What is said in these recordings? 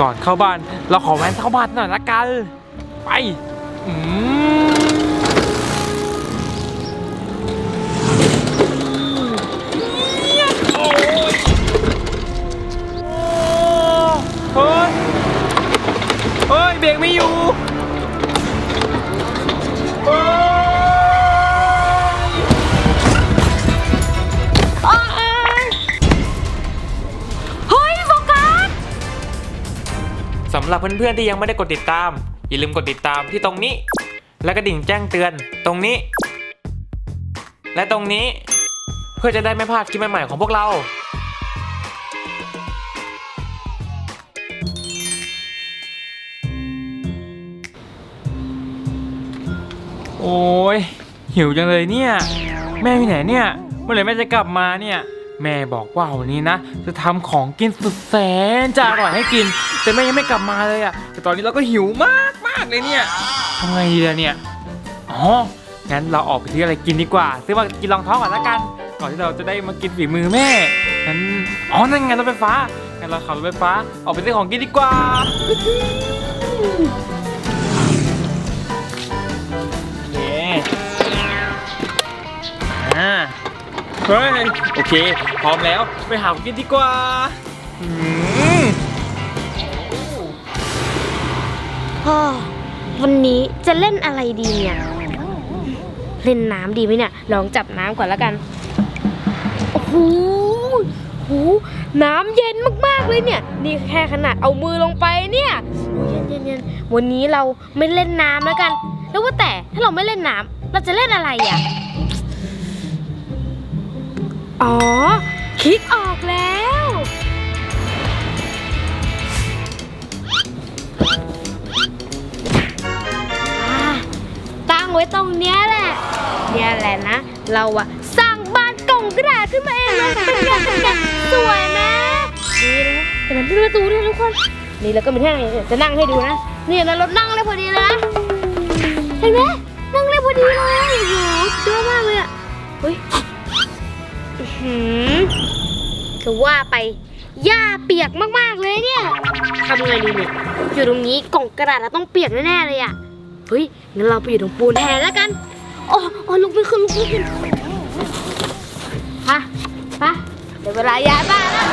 ก่อนเข้าบ้าน เราขอแวนเข้าบ้านหน่อยละกัน ไปอืมเฮ้ย เฮ้ย เบรกไม่อยู่ สำหรับเพื่อนๆที่ยังไม่ได้กดติดตาม อย่าลืมกดติดตามที่ตรงนี้ และกระดิ่งแจ้งเตือนตรงนี้ และตรงนี้เพื่อจะได้ไม่พลาดคลิปใหม่ๆของพวกเรา โอ้ยหิวจังเลยเนี่ย แม่อยู่ไหนเนี่ยเมื่อไหร่แม่จะกลับมาเนี่ย แม่บอกว่าวันนี้นะ จะทำของกินสุดแสนจะอร่อยให้กิน แต่แม่ยังไม่กลับมาเลยอะ่ะแต่ตอนนี้เราก็หิวมากมากเลยเนี่ยทำไงดีล่ะเนี่ยอ๋องั้นเราออกไปซื้ออะไรกินดีกว่า ซื้อมากินรองท้องก่อนละกัน ก่อนที่เราจะได้มากินฝีมือแม่งั้นอ๋อนั่นไงรถไฟฟ้างั้นเราขับรถไฟฟ้าออกไปซื้อของกินดีกว่า เฮ้ยโอเค พร้อมแล้วไปหาของกินดีกว่าอืมพ่อวันนี้จะเล่นอะไรดีเนี่ย เล่นน้ำดีไหมเนี่ย ลองจับน้ำก่อนแล้วกัน โอ้โหโอ้โหน้ำเย็นมากๆเลยเนี่ย นี่แค่ขนาดเอามือลงไปเนี่ยโอ้ยเย็นเย็นๆวันนี้เราไม่เล่นน้ำแล้วกัน แล้วว่าแต่ถ้าเราไม่เล่นน้ำเราจะเล่นอะไรอะ อ๋อ คิดออกแล้ว อ่าตั้งไว้ตรงเนี้ยแหละ เนี่ยแหละนะ เราอะสร้างบ้านกล่องกระดาษขึ้นมาเองเลยเป็นไงเป็นไงสวยไหมนี่นะเป็นน้ประตูด้วยทุกคน นี่แล้วก็มีที่นั่งจะนั่งให้ดูนะ นี่นะรถนั่งเลยพอดีเลยนะ เห็นไหมนั่งเลยพอดีเลยโอ้โหสุดยอดมากเลยอะเฮ้ย อื้อว่าไปหญ้าเปียกมากๆเลยเนี่ยทำไงดีเนี่ยอยู่ตรงนี้กล่องกระดาษเราต้องเปียกแน่ๆเลยอะเฮ้ยงั้นเราไปอยู่ตรงปูนแทนแล้วกันโอ้โอ้ลุกไม่ขึ้นลุกไม่ขึ้นฮะไปเดี๋ยวเวลาย้ายบ้านแล้ว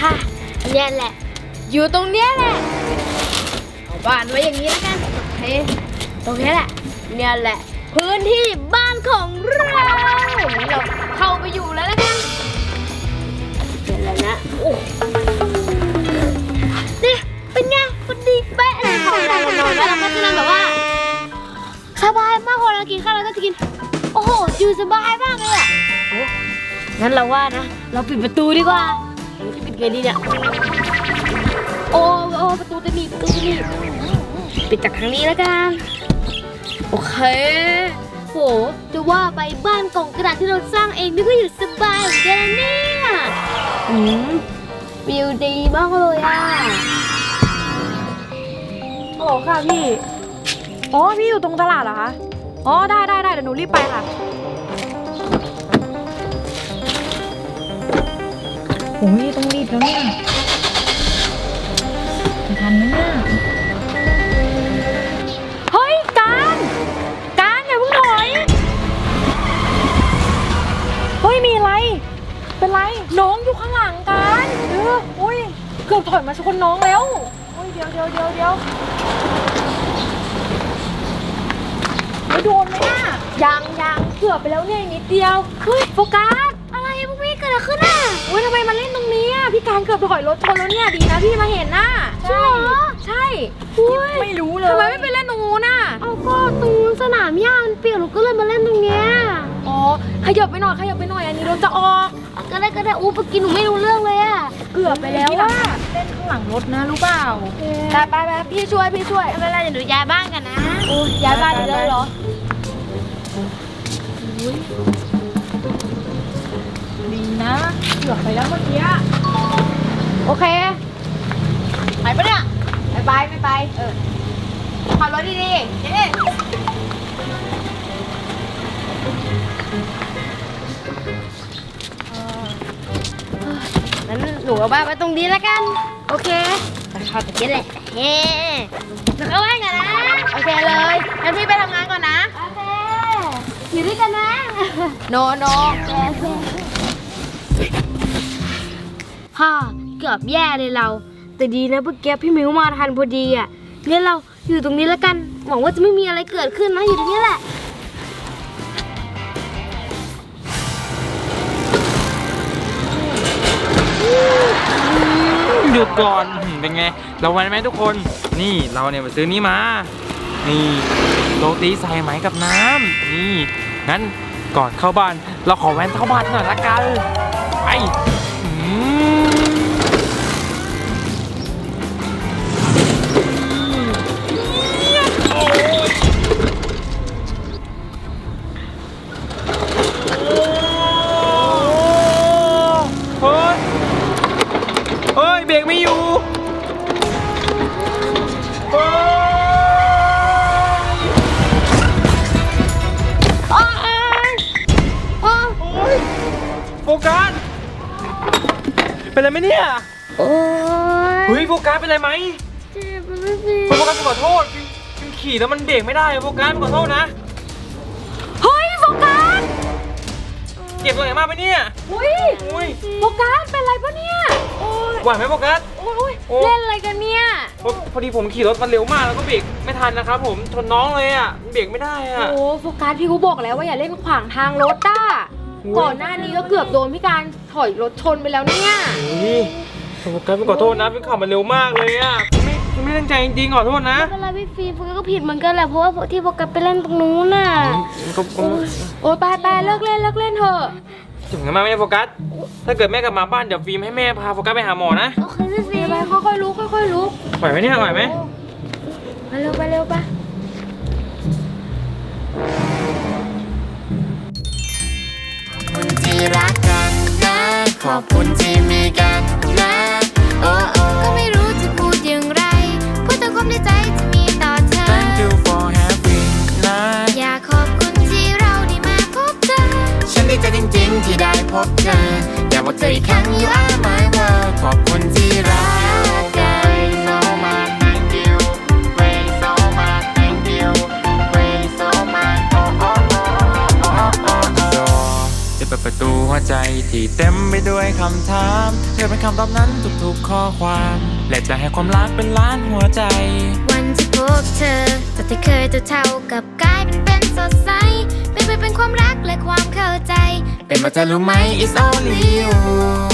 ฮะเนี่ยแหละ อยู่ตรงเนี้ยแหละเอาบ้านไว้อย่างนี้แล้วกัน เคตรงนี้แหละ เนี่ยแหละ พื้นที่บ้านของเราเราเข้าไปอยู่แล้วแล้วกันเดี๋ยวแล้วนะโอ้นี่เป็นไงพอดีเป๊ะเลยของเรานอนแล้วเราก็จะนอนแบบว่า สบายมากพอเรากินข้าวเราก็จะกิน โอ้โหอยู่สบายมากเลยอะโอ้งั้นเราว่านะ เราปิดประตูดีกว่าจะปิดไงดีเนี่ยโอ้โอ้ประตูจะหนีประตูจะหนีบ ปิดจากทางนี้แล้วกัน โอเค โหจะว่าไปบ้านกล่องกระดาษที่เราสร้างเองนี่ก็อยู่สบายเหมือนกันนะเนี่ยอืมวิวดีมากเลยอะโอ้ค่ะพี่ อ๋อ พี่อยู่ตรงตลาดเหรอคะ อ๋อ ได้ได้ได้เดี๋ยวหนูรีบไปค่ะ โอ้ยต้องรีบแล้วเนี่ย กือบถอยมาชนน้องแล้วโอ้ยเดี๋ยวเดี๋ยวเดี๋ยวเดี๋ยวไม่โดนไหมน่ะยังยังเกือบไปแล้วเนี่ยอีกนิดเดียวเฮ้ยโฟกัสอะไรพวกพี่เกิดอะไรขึ้นอะเฮ้ยทำไมมาเล่นตรงนี้อะพี่การเกือบถอยรถชนแล้วเนี่ยดีนะพี่มาเห็นน่ะใช่เหรอใช่อุ้ยไม่รู้เลยทำไมไม่ไปเล่นตรงนู้นน่ะเอาก็ตรงสนามหญ้ามันเปียกเราก็เลยมาเล่นตรงเนี้ยอ๋อ ขยับไปหน่อยขยับไปหน่อยอันนี้รถจะออก ก็ได้ก็ได้อู้เมื่อกี้หนูไม่รู้เรื่องเลยอะ เกือบไปแล้วว่าเล่นข้างหลังรถนะรู้เปล่าไปไปไปพี่ช่วยพี่ช่วยไม่เป็นไรเดี๋ยวหนูย้ายบ้านกันนะโอ้ยย้ายบ้านอีกเลยเหรอดีนะเกือบไปแล้วเมื่อกี้โอเคไปปะเนี่ยไปไปไม่ไปเออขับรถดีๆเจ๊ งั้นหนูเอาบ้านไว้ตรงนี้แล้วกัน โอเคไปเข้าไปกินแหละเฮ้หนูเข้าบ้านกันนะโอเคเลยงั้นพี่ไปทำงานก่อนนะโอเคอยู่ด้วยกันนะโนโนฮ่าเกือบแย่เลยเรา แต่ดีนะเมื่อกี้พี่มิวมาทันพอดีอะงั้นเราอยู่ตรงนี้แล้วกันหวังว่าจะไม่มีอะไรเกิดขึ้นนะอยู่ตรงนี้แหละ ดก่อนเป็นไง เราไว้ไหมทุกคน นี่เราเนี่ยไปซื้อนี้มา นี่โรตีใส่ไหมกับน้ำนี่งั้นก่อนเข้าบ้าน เราขอแวนเข้าบ้านหน่อยละกันไป บรกไม่อยู่โอ๊ยโอ๊ยโฟกัส เป็นไรไหมเนี่ยโอ๊ยเฮ้ยโฟกัสเป็นไรไหมเจ็บเลยสิโฟกัสขอโทษฟิลขี่แล้วมันเบรกไม่ได้โฟกัสขอโทษนะ เฮ้ยโฟกัส เจ็บตรงไหนมากไหมเนี่ย อุ้ยอุ้ยโฟกัสเป็นไรปะเนี่ย ไหวไหมโฟกัส โอ้ยโอ้ เล่นอะไรกันเนี่ย พอพอดีผมขี่รถมันเร็วมากแล้วก็เบรกไม่ทันนะครับผมชนน้องเลยอะเบรกไม่ได้อะโอ้โฟกัสพี่กูบอกแล้วว่าอย่าเล่นขวางทางรถต้าอุ๊ย ก่อนหน้านี้ก็เกือบโดนพี่การถอยรถชนไปแล้วเนี่ยอุ้ยโฟกัสขอโทษนะเป็นขับมันเร็วมากเลยอะไม่ไม่ตั้งใจจริงๆขอโทษนะไม่เป็นไรพี่ฟิล์มโฟกัสก็ผิดเหมือนกันแหละเพราะว่าที่โฟกัสไปเล่นตรงนู้นน่ะ ก็ก็โอ้ยไปไปเลิกเล่นเลิกเล่นเถอะ ถึงกันมาไหมเนี่ยโฟกัส ถ้าเกิดแม่กลับมาบ้านเดี๋ยวฟิล์มให้แม่พาโฟกัสไปหาหมอนะ โอเคพี่ฟิล์มไปค่อยๆลุกค่อยๆลุกไหวไหมเนี่ยไหวไหมไปเร็วไปเร็วไปคุณที่รักกันนะขอบคุณที่มีกัน อีกครั้ง you are my world ขอบคุณที่รักกัน so much thank you way so much thank you way so much oh oh oh oh oh oh จะเปิดประตูหัวใจที่เต็มไปด้วยคำถาม เธอเป็นคำตอบนั้นทุกๆข้อความ และจะให้ความรักเป็นล้านหัวใจ วันที่พบเธอจากที่เคยตัวเท่ากับกลายเป็นเป็นสดใส เป็นไปเป็นความรักและความเข้าใจ เป็นมาจะรู้ไหม it's only you